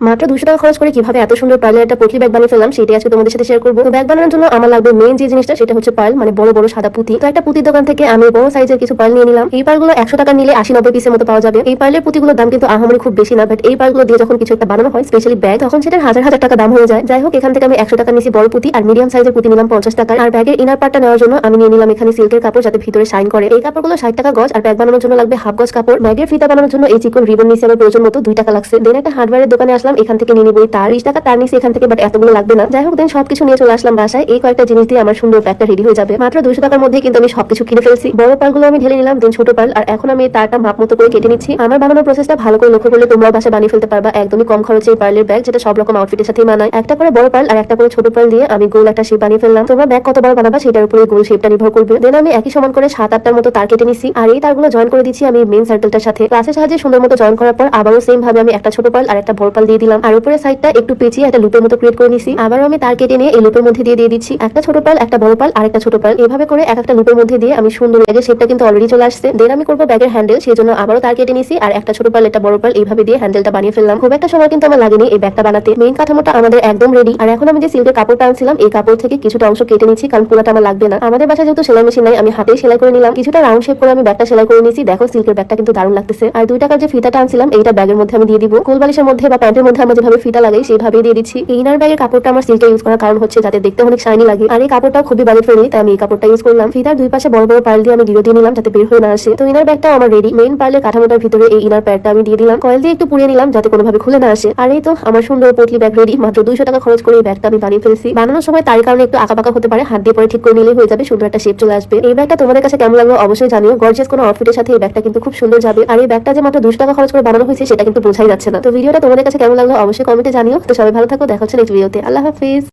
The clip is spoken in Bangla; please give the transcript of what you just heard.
মাত্র দুশো টাকা খরচ করে কীভাবে এত সুন্দর পার্লের একটা পটলি ব্যাগ বানিয়ে ফেললাম, সেটাই আজকে তোমাদের সাথে শেয়ার করব। ব্যাগ বানানোর জন্য আমার লাগবে মেন যে জিনিসটা, সেটা হচ্ছে পার্ল মানে বড় বড় সাদা পুঁতি। তো একটা পুঁতির দোকান থেকে আমি বড় সাইজের কিছু পার্ল নিয়ে নিলাম। এই পার্লগুলো একশো টাকা নিলে আশি নব্বই পিসের মতো পাওয়া যাবে। এই পার্লের পুঁতিগুলোর দাম কিন্তু আহামরি খুব বেশি না বাট এই পার্লগুলো দিয়ে যখন কিছু একটা বানানো হয় স্পেশালি ব্যাগ তখন সেটার হাজার হাজার টাকা দাম হয়ে যায়। যাই হোক, এখান থেকে আমি একশো টাকা নিয়েছি বড় পুঁতি, আর মিডিয়াম সাইজের পুঁতি নিলাম পঞ্চাশ টাকা আর ব্যাগের ইনার পার্টটা নেওয়ার জন্য আমি নিয়ে নিলাম এখানে সিল্কের কাপড়, যাতে ভিতরে শাইন করে। এই কাপড়গুলো ষাট টাকা গজ, আর ব্যাগ বানানোর জন্য লাগবে হাফ গজ কাপড়। ব্যাগের ফিতা বানানোর জন্য এই চিকন রিবন নিচে আমার প্রয়োজন মতো, দুই টাকা লাগছে। দেন একটা হার্ডওয়ারের দোকানে আসলাম, এখান থেকে নিয়ে নিবো তার। বিশ টাকা তার নিচে এখান থেকে বাট এতগুলো লাগবে না। যাই হোক দেন সবকিছু নিয়ে চলে আসলাম বাসায়। এই কয়েকটা জিনিস দিয়ে আমার সুন্দর ব্যাগটা রেডি হয়ে যাবে। মাত্র দুশো টাকার মধ্যে কিন্তু আমি সবকিছু কিনে ফেলছি। বড় পালগুলো আমি ঢেলে নিলাম দেন ছোট পাল। আর এখন আমি তারটা মাপ মতো করে কেটে নিচ্ছি। আমার বানানোর প্রসেসটা ভালো করে লক্ষ্য করলে তোমরাও বাসায় বানিয়ে ফেলতে পারবা। একদমই কম খরচে এই পার্লের ব্যাগ, যেটা সব রকম আউটফিটের সাথে মানায়। একটা করে বড় পাল আর একটা করে ছোট পাল দিয়ে আমি গোল একটা শেপ বানিয়ে ফেললাম। তোমরা ব্যাগ কত বড় বানাবা সেটার উপরে গোল শেপটা নির্ভর করবে। দেন আমি একই সমান করে সাত, আটটার মতো তার কেটে নিছি। আর এই তারগুলো জয়েন করে দিচ্ছি আমি মেন সার্কেলটার সাথে। ক্লাসের সাহায্যে সুন্দর মতো জয়েন করার পর আবারও সেম ভাবে আমি একটা ছোট পাল আর একটা বড় পাল দিয়ে দিলাম। আর উপরে সাইডটা একটু পেঁচিয়ে একটা লুপের মতো ক্রিয়েট করে নিছি। আবারও আমি তার কেটে নিয়ে এই লুপের মধ্যে দিয়ে দিয়ে দিচ্ছি। একটা ছোট পাল একটা বড় পাল আর একটা ছোট পাল এভাবে করে এক একটা লুপের মধ্যে দিয়ে আমি সুন্দর ব্যাগের শেপটা কিন্তু অলরেডি চলে আসছে। দেন আমি করব ব্যাগের হ্যান্ডেল সেই জন্য আবারও তার কেটে নিছি। আর একটা ছোট পাল একটা বড় পাল এইভাবে দিয়ে হ্যান্ডেলটা বানিয়ে ফেললাম। খুব একটা সময় কিন্তু আমার লাগেনি এই ব্যাগটা বানাতে। মেইন কাঠামোটা আমাদের একদম রেডি আর এখন আমি যে সিল্কের কাপড়টা আনছিলাম, এই কাপড় থেকে কিছুটা অংশ কেটে নিচ্ছি, কারণ পুরোটা আমার লাগবে না। আমাদের বাসায় যেহেতু সেলাই মেশিন নাই, আমি হাতেই সেলাই করে নিলাম। কিছুটা রাউন্ড শেপ করে আমি ব্যাগটা সেলাই করে নিয়েছি দেখো সিল্কের ব্যাগটা কিন্তু দারুণ লাগতেছে। আর দুই টাকার যে ফিতাটা আনছিলাম, এইটা ব্যাগের মধ্যে আমি দিয়ে দিব। কোল বালিশের মধ্যে বা প্যান্টের মধ্যে আমরা যেভাবে ফিতা লাগাই, সেইভাবেই দিয়ে দিচ্ছি। এই ইনার ব্যাগের কাপড়টা আমার সিল্কে ইউজ করার কারণ হচ্ছে যাতে দেখতে অনেক শাইনি লাগে। আর এই কাপড়টা খুবই বাজেট ফ্রেন্ডলি তাই আমি এই কাপড়টা ইউজ করলাম। ফিতার দুই পাশে বড় বড় পার্ল দিয়ে আমি গিরো দিয়ে নিলাম, যাতে বের হয়ে না আসে। তো ইনার ব্যাগটাও আমার রেডি মেইন পার্লের কাঠামোটার ভিতরে এই ইনার প্যাডটা আমি দিয়ে দিলাম। কয়েল দিয়ে একটু পুড়িয়ে নিলাম, যাতে কোনোভাবে খুলে না আসে। আর এই তো আমার সুন্দর পটলি ব্যাগ রেডি মাত্র দুইশো টাকা খরচ করে এই ব্যাগটা আমি বানিয়ে ফেলছি। বানানোর সময় তার কারণে একটু আঁকাবাঁকা হতে পারে। হাত দিয়ে পরে ঠিক করে নিলেই হয়ে যাবে, সুন্দর একটা শেপ চলে আসবে। এই ব্যাগটা তোমাদের কাছে কেমন লাগল অবশ্যই জানিও। গর্জিয়াস কোনো আউটফিটের সাথে এই ব্যাগটা কিন্তু খুব সুন্দর যাবে। আর এই ব্যাগটা যে মাত্র দুশো টাকা খরচ করে বানানো হয়েছে, সেটা কিন্তু বোঝাই যাচ্ছে না। তো ভিডিওটা তোমাদের কাছে কেমন লাগল অবশ্যই কমেন্টে জানিও। তো সবাই ভালো থাকো দেখা হচ্ছে নেক্সট ভিডিওতে আল্লাহ হাফিজ।